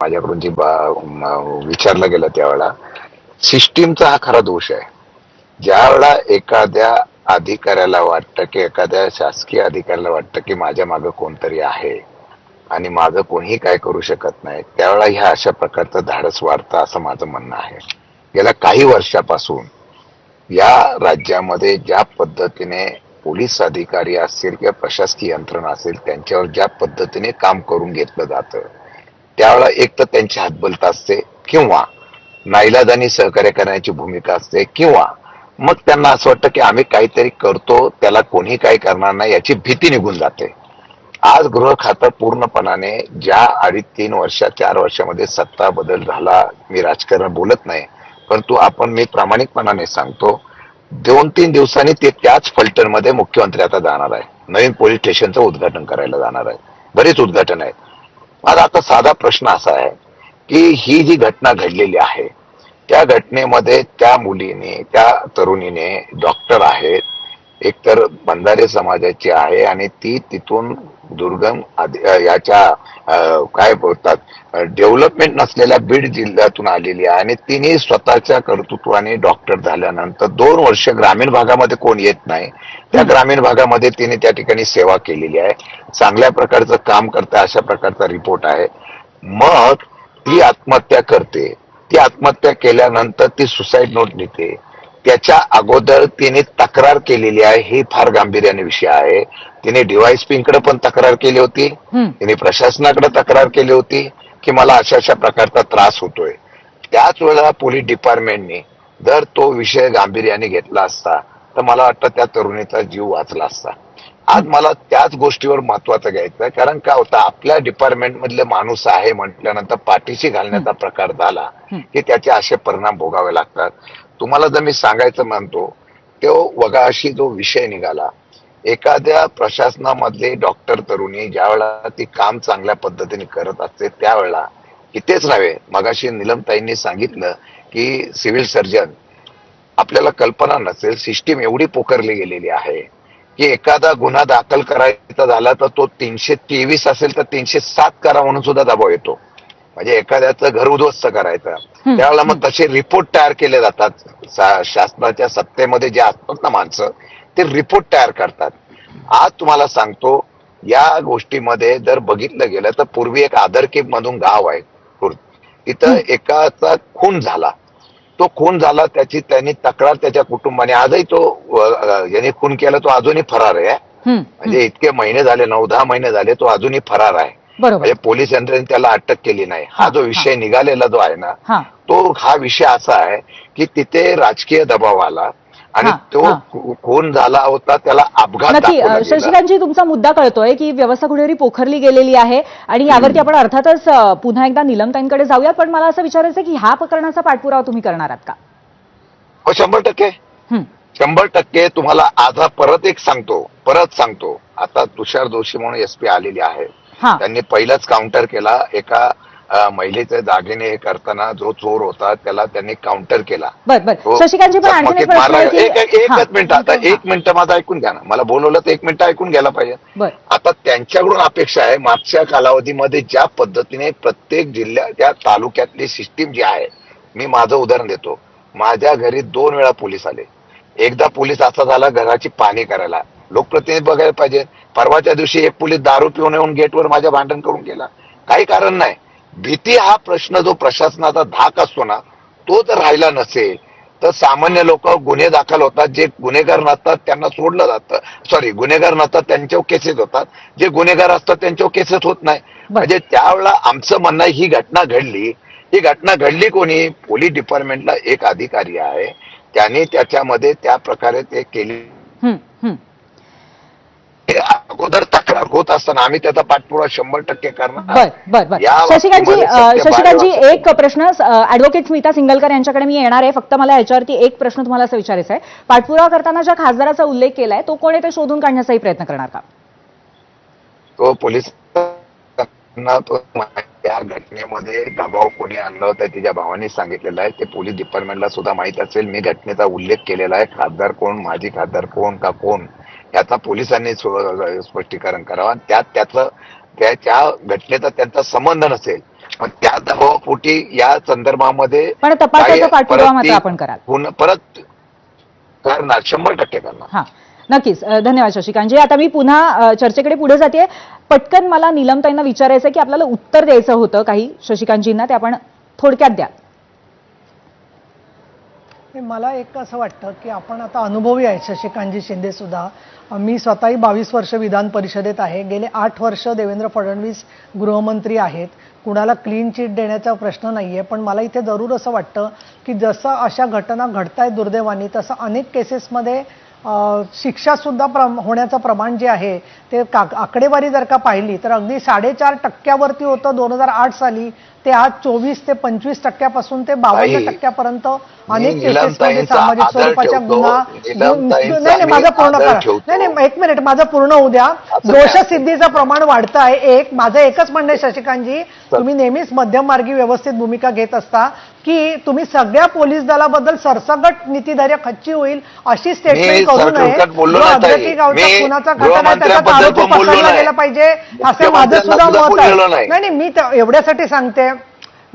माझ्याकडून जी विचारलं गेलं त्यावेळेला सिस्टीमचा हा खरा दोष आहे. ज्यावेळेला एखाद्या अधिकाऱ्याला वाटतं की एखाद्या शासकीय अधिकाऱ्याला वाटतं की माझ्या मागं कोणतरी आहे आणि माझं कोणीही काय करू शकत नाही त्यावेळेला ह्या अशा प्रकारचं धाडस वाढतं असं माझं म्हणणं आहे. गेल्या काही वर्षापासून या राज्यामध्ये ज्या पद्धतीने पोलीस अधिकारी असतील किंवा प्रशासकीय यंत्रणा असेल त्यांच्यावर ज्या पद्धतीने काम करून घेतलं जातं त्यावेळेला एक तर त्यांची हातबलता असते किंवा नाईलाजानी सहकार्य करण्याची भूमिका असते किंवा मग त्यांना असं वाटतं की आम्ही काहीतरी करतो त्याला कोणी काही करणार नाही याची भीती निघून जाते. आज गृह खातं पूर्णपणाने ज्या अडीच तीन वर्षा चार वर्षामध्ये सत्ता बदल झाला मी राजकारण बोलत नाही परंतु आपण मी प्रामाणिकपणाने सांगतो दोन तीन दिवसांनी ते त्याच फलटणमध्ये मुख्यमंत्री आता जाणार आहे. नवीन पोलीस स्टेशनचं उद्घाटन करायला जाणार आहे. बरेच उद्घाटन आहेत. माझा आता साधा प्रश्न असा आहे की ही जी घटना घडलेली आहे त्या घटनेमध्ये त्या मुलीने त्या तरुणीने डॉक्टर आहेत एकतर बंधारे समाजाची आहे आणि ती तिथून दुर्गम याच्या काय बोलतात डेव्हलपमेंट नसलेल्या बीड जिल्ह्यातून आलेली आहे आणि तिने स्वतःच्या कर्तृत्वाने डॉक्टर झाल्यानंतर दोन वर्ष ग्रामीण भागामध्ये कोण येत नाही त्या ग्रामीण भागामध्ये तिने त्या ठिकाणी सेवा केलेली आहे. चांगल्या प्रकारचं काम करते अशा प्रकारचा रिपोर्ट आहे. मग ती आत्महत्या करते. ती आत्महत्या केल्यानंतर ती सुसाईड नोट लिहिते. त्याच्या अगोदर तिने तक्रार केलेली आहे ही फार गांभीर्याने विषय आहे. तिने डीवायसपींकडे पण तक्रार केली होती. तिने प्रशासनाकडे तक्रार केली होती की मला अशा अशा प्रकारचा त्रास होतोय. त्याच वेळेला पोलीस डिपार्टमेंटने जर तो विषय गांभीर्याने घेतला असता तर मला वाटतं त्या तरुणीचा जीव वाचला असता. आज मला त्याच गोष्टीवर महत्वाचं घ्यायचं कारण काय होतं आपल्या डिपार्टमेंट मधले माणूस आहे म्हटल्यानंतर पाठीशी घालण्याचा प्रकार झाला. की त्याचे असे परिणाम भोगावे लागतात. तुम्हाला जर मी सांगायचं म्हणतो तो वगाशी जो विषय निघाला एखाद्या प्रशासनामधले डॉक्टर तरुणी ज्या वेळेला ती काम चांगल्या पद्धतीने करत असते त्यावेळेला इथेच नव्हे मगाशी निलमताईंनी सांगितलं की सिव्हिल सर्जन आपल्याला कल्पना नसेल सिस्टीम एवढी पोखरली गेलेली आहे की एखादा गुन्हा दाखल करायचा झाला तर तो तीनशे तेवीस असेल तर तीनशे सात करा म्हणून सुद्धा दबाव येतो. म्हणजे एखाद्याचं घर उद्ध्वस्त करायचं. त्यावेळेला मग तसे रिपोर्ट तयार केले जातात. शासनाच्या सत्तेमध्ये जे असतात ना माणसं ते रिपोर्ट तयार करतात. आज तुम्हाला सांगतो या गोष्टीमध्ये जर बघितलं गेलं तर पूर्वी एक आदरकेप मधून गाव आहे तिथं एकाचा खून झाला. तो खून झाला त्याची त्यांनी तक्रार त्याच्या कुटुंबाने आजही तो अ, ज्याने खून केला तो अजूनही फरार आहे. म्हणजे इतके महिने झाले नऊ दहा महिने झाले तो अजूनही फरार आहे. बरोबर. म्हणजे पोलीस यंत्रणेने त्याला अटक केली नाही. हा जो विषय निघालेला जो आहे ना हा. तो हा विषय असा आहे की तिथे राजकीय दबाव आला आणि हा, तो हा. खू- खून झाला होता त्याला अपघात नक्की दाखवला अ, गेला. शशिकांतजी तुमचा मुद्दा कळतोय की व्यवस्था कुठेतरी पोखरली गेलेली आहे आणि यावरती आपण अर्थातच अ, पुन्हा एकदा निलमताईंकडे जाऊयात पण मला असं विचारायचं आहे की ह्या प्रकरणाचा पाठपुरावा तुम्ही करणार आहात का? हो शंभर टक्के. हं, शंभर टक्के तुम्हाला आता परत एक सांगतो परत सांगतो. आता तुषार जोशी म्हणून एसपी आलेली आहे. त्यांनी पहिलाच काउंटर केला. एका अ, महिलेच्या दागिने हे करताना जो चोर होता त्याला त्यांनी काउंटर केला. एकच मिनिट. आता एक मिनिट माझं ऐकून घ्या ना. मला बोलवलं तर एक मिनिट ऐकून घ्यायला पाहिजे. बर. आता त्यांच्याकडून अपेक्षा आहे मागच्या कालावधीमध्ये ज्या पद्धतीने प्रत्येक जिल्ह्यात त्या तालुक्यातली सिस्टीम जी आहे मी माझं उदाहरण देतो. माझ्या घरी दोन वेळा पोलीस आले. एकदा पोलीस असा झाला घराची पाणी करायला. लोकप्रतिनिधी बघायला पाहिजे. परवाच्या दिवशी एक पोलीस दारू पिऊन येऊन गेटवर माझ्या भांडण करून गेला. काही कारण नाही. भीती हा प्रश्न जो प्रशासनाचा धाक असतो ना तो जर राहिला नसेल तर सामान्य लोक गुन्हे दाखल होतात जे गुन्हेगार नसतात त्यांना सोडलं जातं. सॉरी गुन्हेगार नसतात त्यांच्यावर केसेस होतात. जे गुन्हेगार असतात त्यांच्यावर केसेस होत नाही. म्हणजे त्यावेळेला आमचं म्हणणं ही घटना घडली. ही घटना घडली कोणी? पोलीस डिपार्टमेंटला एक अधिकारी आहे. त्याने त्याच्यामध्ये त्या प्रकारे ते केली. अगोदर तक्रार होत असताना आम्ही त्याचा पाठपुरावा शंभर टक्के करणार. शशिकांतजी शशिकांतजी एक प्रश्न ऍडव्होकेट स्मिता सिंगलकर यांच्याकडे मी येणार आहे. फक्त मला याच्यावरती एक प्रश्न तुम्हाला असं विचारायचा आहे. पाठपुरावा करताना ज्या खासदाराचा उल्लेख केलाय तो कोण आहे ते शोधून काढण्याचाही प्रयत्न करणार का? तो पोलीस तो या घटनेमध्ये दबाव कोणी आणलं होतं तिच्या भावाने सांगितलेलं आहे. ते पोलीस डिपार्टमेंटला सुद्धा माहीत असेल. मी घटनेचा उल्लेख केलेला आहे. खासदार कोण? माजी खासदार कोण का कोण? याचा पोलिसांनी स्पष्टीकरण करावं. आणि त्यात त्याचं त्या त्या घटनेचा त्यांचा संबंध नसेल. पण त्या दबावापोटी या संदर्भामध्ये पण तपासाचा पाठपुरावा मात्र आपण कराल. परत करणार. शंभर टक्के करणार. हा. नक्कीच. धन्यवाद शशिकांतजी. आता मी पुन्हा चर्चेकडे पुढे जाते पटकन मला नीलमताईंना विचारायचं की आपल्याला उत्तर द्यायचं होतं काही शशिकांतजींना ते आपण थोडक्यात द्या. मला एक असं वाटतं की आपण आता अनुभवी आहे शशिकांतजी शिंदे सुद्धा. मी स्वतःही बावीस वर्ष विधान परिषदेत आहे. गेले आठ वर्ष देवेंद्र फडणवीस गृहमंत्री आहेत. कुणाला क्लीन चिट देण्याचा प्रश्न नाही आहे पण मला इथे जरूर असं वाटतं की जसं अशा घटना घडत आहेत दुर्दैवानी तसं अनेक केसेसमध्ये शिक्षासुद्धा प्रम होण्याचं प्रमाण जे आहे ते का आकडेवारी जर का पाहिली तर अगदी साडेचार टक्क्यावरती होतं दोन हजार आठ साली. ते आज चोवीस ते पंचवीस टक्क्यापासून ते बावन्न टक्क्यापर्यंत अनेक केसेसमध्ये सामाजिक स्वरूपाच्या. गुन्हा नाही माझं पूर्ण करा. नाही नाही एक मिनिट माझं पूर्ण होऊ द्या? दोषसिद्धीचं प्रमाण वाढतं आहे एक माझं एकच म्हणणं आहे शशिकांतजी तुम्ही नेहमीच मध्यममार्गी व्यवस्थित भूमिका घेत असता की तुम्ही सगळ्या पोलीस दलाबद्दल सरसगट नीतीधार्य खच्ची होईल अशी स्टेटमेंट करू नये. अद्वैती गावचा खुनाचा घटना त्याचा आरोपी पकडला. गेला पाहिजे असं माझं सुद्धा मत आहे नाही. मी एवढ्यासाठी सांगते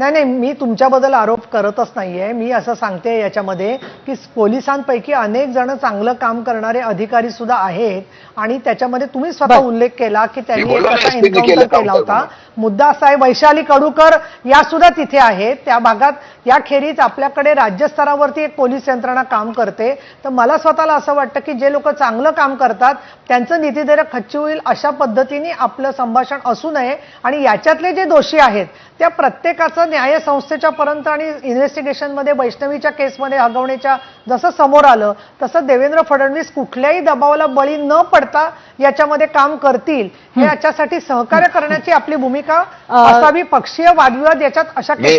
नाही नाही मी तुमच्याबद्दल आरोप करतच नाहीये. मी असं सांगते याच्यामध्ये की पोलिसांपैकी अनेक जण चांगलं काम करणारे अधिकारी सुद्धा आहेत आणि त्याच्यामध्ये तुम्ही स्वतः. उल्लेख केला की त्यांनी केलं एन्काउंटर केला होता. मुद्दा असा आहे वैशाली कडूकर या सुद्धा तिथे आहेत. त्या भागात या खेरीज आपल्याकडे राज्यस्तरावरती एक पोलीस यंत्रणा काम करते. तर मला स्वतःला असं वाटतं की जे लोक चांगलं काम करतात त्यांचं नीतीधैर्य खच्ची होईल अशा पद्धतीने आपलं संभाषण असू नये. आणि याच्यातले जे दोषी आहेत त्या प्रत्येकाचं न्याय संस्थेच्या पर्यंत आणि इन्व्हेस्टिगेशनमध्ये वैष्णवीच्या केसमध्ये हगवण्याच्या जसं समोर आलं तसं देवेंद्र फडणवीस कुठल्याही दबावाला बळी न पडता याच्यामध्ये काम करतील. हे याच्यासाठी सहकार्य करण्याची आपली भूमिका असावी पक्षीय वादविवाद याच्यात अशा मी-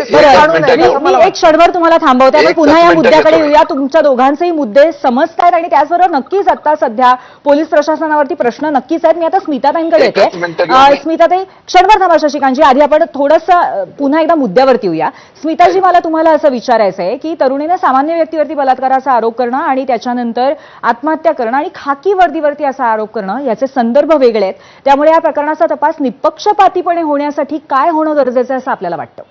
एक. क्षणभर तुम्हाला थांबवते. आपण एकच पुन्हा या मुद्द्याकडे. येऊया. तुमच्या दोघांचेही मुद्दे समजतायत आणि त्याचबरोबर नक्कीच आता सध्या पोलीस प्रशासनावरती प्रश्न नक्कीच आहेत. मी आता स्मिताताईंकडे येते. स्मिताताई क्षणभर थांबा शशिकांतजी. आधी आपण थोडस पुन्हा एकदा मुद्द्यावरती येऊया. स्मिताजी मला तुम्हाला असं विचारायचं आहे की तरुणीनं सामान्य व्यक्तीवरती बलात्काराचा आरोप करणं आणि त्याच्यानंतर आत्महत्या करणं आणि खाकी वर्दीवरती असा आरोप करणं याचे संदर्भ वेगळे आहेत. त्यामुळे या प्रकरणाचा तपास निपक्षपातीपणे होण्यासाठी काय होणं गरजेचं आहे असं आपल्याला वाटतं?